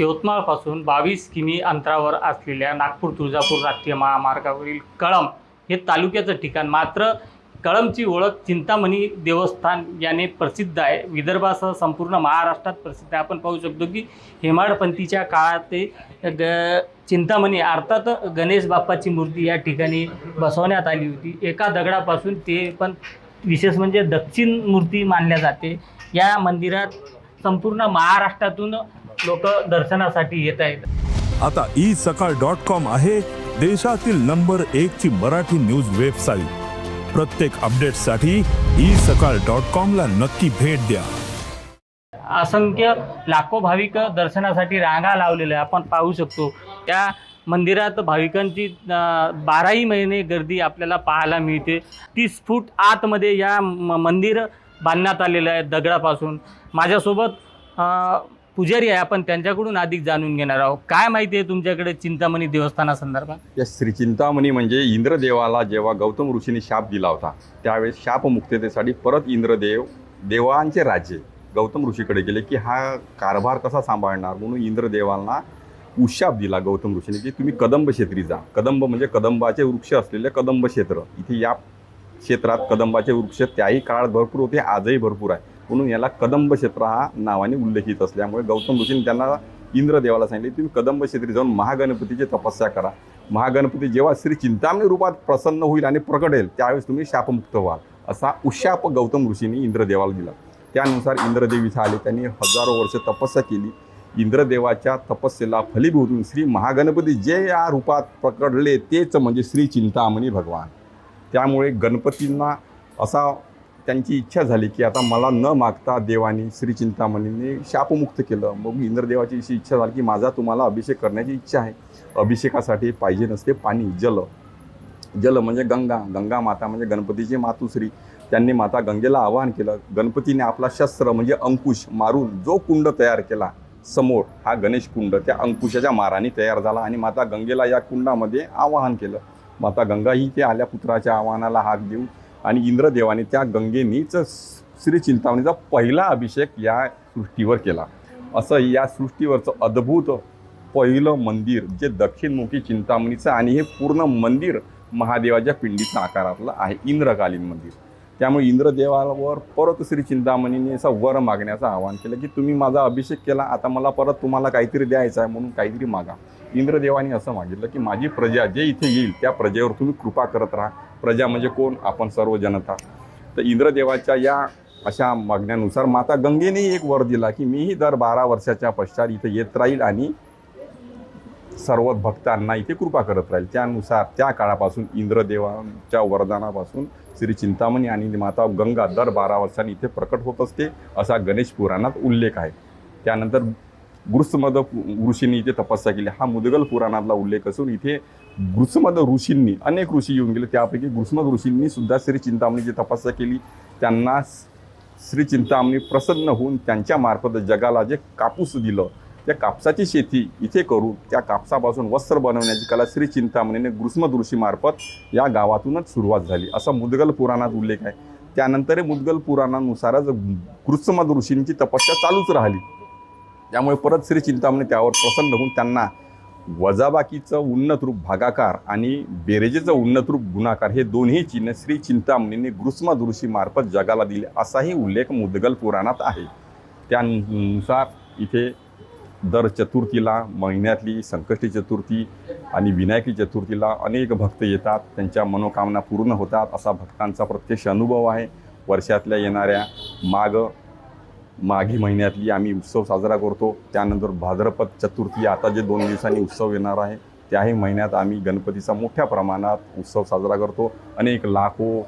यवतमाळपासून बावीस किमी अंतरावर असलेल्या नागपूर तुळजापूर राष्ट्रीय महामार्गावरील कळम हे तालुक्याचं ठिकाण. मात्र कळमची ओळख चिंतामणी देवस्थान याने प्रसिद्ध आहे. विदर्भासह संपूर्ण महाराष्ट्रात प्रसिद्ध आहे. आपण पाहू शकतो की हेमाडपंथीच्या काळात ते ग चिंतामणी अर्थात गणेश बाप्पाची मूर्ती या ठिकाणी बसवण्यात आली होती. एका दगडापासून ते पण विशेष म्हणजे दक्षिण मूर्ती मानल्या जाते. या मंदिरात संपूर्ण महाराष्ट्रातून लोक दर्शनासाठी येत आहेत. आता ई सकाळ डॉट कॉम आहे देशातील नंबर एक ची मराठी न्यूज वेबसाईट. प्रत्येक अपडेटसाठी ई सकाळ डॉट कॉम ला नक्की भेट द्या. असंख्य लाखो भाविक दर्शनासाठी रांगा लावलेल्या आपण पाहू शकतो. त्या मंदिरात भाविकांची बाराही महिने गर्दी आपल्याला पाहायला मिळते. तीस फूट आतमध्ये या मंदिर बांधण्यात आलेलं आहे दगडापासून. माझ्यासोबत पुजारी आहे आपण त्यांच्याकडून अधिक जाणून घेणार आहोत. काय माहिती आहे तुमच्याकडे चिंतामणी देवस्थानासंदर्भात या श्री चिंतामणी म्हणजे इंद्रदेवाला जेव्हा गौतम ऋषीने शाप दिला होता त्यावेळेस शापमुक्ततेसाठी परत इंद्रदेव देवांचे राज्य गौतम ऋषीकडे गेले की हा कारभार कसा सांभाळणार? म्हणून इंद्रदेवांना उशाप दिला गौतम ऋषीने की तुम्ही कदंब क्षेत्री जा. कदंब म्हणजे कदंबाचे वृक्ष असलेले कदंब क्षेत्र. इथे या क्षेत्रात कदंबाचे वृक्ष त्याही काळात भरपूर होते आजही भरपूर आहे. म्हणून याला कदंब क्षेत्र हा नावाने उल्लेखित असल्यामुळे गौतम ऋषीने त्यांना इंद्रदेवाला सांगितले तुम्ही कदंब क्षेत्री जाऊन महागणपतीची तपस्या करा. महागणपती जेव्हा श्री चिंतामणी रूपात प्रसन्न होईल आणि प्रकटेल त्यावेळेस तुम्ही शापमुक्त व्हाल. असा उशाप गौतम ऋषींनी इंद्रदेवाला दिला. त्यानुसार इंद्रदेव इथं आले त्यांनी हजारो वर्ष तपस्या केली. इंद्रदेवाच्या तपस्येला फलीभूतून श्री महागणपती जे या रूपात प्रकटले तेच म्हणजे श्री चिंतामणी भगवान. त्यामुळे गणपतींना असा त्यांची इच्छा झाली की आता मला न मागता देवानी श्री चिंतामणीने शापमुक्त केलं. मग इंद्रदेवाची अशी इच्छा झाली की माझा तुम्हाला अभिषेक करण्याची इच्छा आहे. अभिषेकासाठी पाहिजे नसते पाणी जल. जल म्हणजे गंगा. गंगा माता म्हणजे गणपतीची मातुश्री. त्यांनी माता गंगेला आवाहन केलं. गणपतीने आपला शस्त्र म्हणजे अंकुश मारून जो कुंड तयार केला समोर हा गणेश कुंड त्या अंकुशाच्या माराने तयार झाला आणि माता गंगेला या कुंडामध्ये आवाहन केलं. माता गंगा ही ते आल्या पुत्राच्या आव्हानाला हाक देऊन आणि इंद्रदेवाने त्या गंगेनीच श्री चिंतामणीचा पहिला अभिषेक या सृष्टीवर केला. असं या सृष्टीवरचं अद्भुत पहिलं मंदिर जे दक्षिणमुखी चिंतामणीचं आणि हे पूर्ण मंदिर महादेवाच्या पिंडीचं आकारातलं आहे इंद्रकालीन मंदिर. त्यामुळे इंद्रदेवावर परत श्री चिंतामणीने असं वर मागण्याचं आवाहन केलं की तुम्ही माझा अभिषेक केला आता मला परत तुम्हाला काहीतरी द्यायचं आहे म्हणून काहीतरी मागा. इंद्रदेवाने असं मागितलं की माझी प्रजा जे इथे येईल त्या प्रजेवर तुम्ही कृपा करत राहा. प्रजा म्हणजे कोण? आपण सर्व जनता. तर इंद्रदेवाच्या या अशा मागण्यानुसार माता गंगेने एक वर दिला की मीही दर बारा वर्षाच्या पश्चात इथे येत राहील आणि सर्व भक्तांना इथे कृपा करत राहील. त्यानुसार त्या काळापासून इंद्रदेवांच्या वरदानापासून श्री चिंतामणी आणि माता गंगा दर बारा वर्षांनी इथे प्रकट होत असते असा गणेश पुराणात उल्लेख आहे. त्यानंतर गृत्समद ऋषींनी इथे तपस्या केली. हा मुदगल पुराणातला उल्लेख असून इथे गृत्समद ऋषींनी अनेक ऋषी येऊन गेले. त्यापैकी गृत्समद ऋषींनी सुद्धा श्री चिंतामणीची तपस्या केली. त्यांना श्री चिंतामणी प्रसन्न होऊन त्यांच्या मार्फत जगाला जे कापूस दिलं त्या कापसाची शेती इथे करून त्या कापसापासून वस्त्र बनवण्याची कला श्री चिंतामणीने गृष्मद ऋषीमार्फत या गावातूनच सुरुवात झाली. असा मुदगल पुराणात उल्लेख आहे. त्यानंतर मुदगल पुराणानुसारच गृत्समद ऋषींची तपस्या चालूच राहिली. त्यामुळे परत श्री चिंतामणी त्यावर प्रसन्न होऊन त्यांना वजाबाकीचं उन्नत रूप भागाकार आणि बेरेजेचं उन्नत रूप गुणाकार हे दोन्ही चिन्ह श्री चिंतामणीने गृष्मद जगाला दिले असाही उल्लेख मुदगल पुराणात आहे. त्यानुसार इथे दर चतुर्थीला महिन्यातली संकष्टी चतुर्थी आणि विनायकी चतुर्थीला अनेक भक्त येतात. त्यांच्या मनोकामना पूर्ण होतात असा भक्तांचा प्रत्यक्ष अनुभव आहे. वर्षातल्या येणाऱ्या माघ माघी महिन्यातली आम्ही उत्सव साजरा करतो. त्यानंतर भाद्रपद चतुर्थी आता जे दोन दिवसांनी उत्सव येणार आहे त्याही महिन्यात आम्ही गणपतीचा मोठ्या प्रमाणात उत्सव साजरा करतो. अनेक लाखो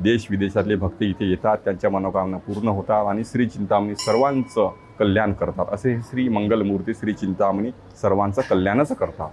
देश विदेशातले भक्त इथे येतात त्यांच्या मनोकामना पूर्ण होतात आणि श्री चिंतामणी सर्वांचं कल्याण करतात. असे श्री मंगलमूर्ती श्री चिंतामणी सर्वांचं कल्याणच करतात.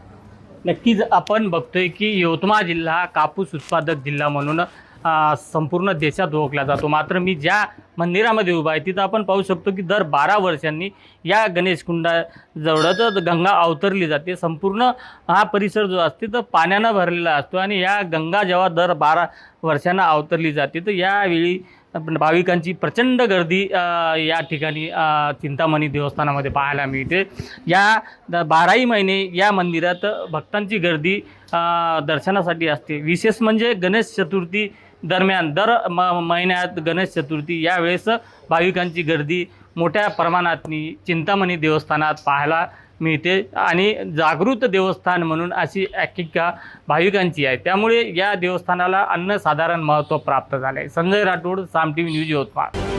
नक्कीच आपण बघतोय की यवतमाळ जिल्हा हा कापूस उत्पादक जिल्हा म्हणून संपूर्ण देशात ओळखला जातो. मात्र मी ज्या मंदिरामध्ये उभा आहे तिथं आपण पाहू शकतो की दर बारा वर्षांनी या गणेश कुंडाजवळच गंगा अवतरली जाते. संपूर्ण हा परिसर जो असते तो पाण्यानं भरलेला असतो आणि या गंगा जेव्हा दर बारा वर्षांना अवतरली जाते तर यावेळी भाविकांची प्रचंड गर्दी या ठिकाणी चिंतामणी देवस्थानामध्ये पाहायला मिळते. या द- बाराही महिने या मंदिरात भक्तांची गर्दी दर्शनासाठी असते. विशेष म्हणजे गणेश चतुर्थी दरम्यान दर म महिन्यात गणेश चतुर्थी यावेळेस भाविकांची गर्दी मोठ्या प्रमाणात चिंतामणी देवस्थानात पाहायला मिळते आणि जागृत देवस्थान म्हणून अशी एकिका भाविकांची आहे. त्यामुळे या देवस्थानाला अन्नसाधारण महत्त्व प्राप्त झाले. Sanjay Rathod Saam T V news Yavatmal.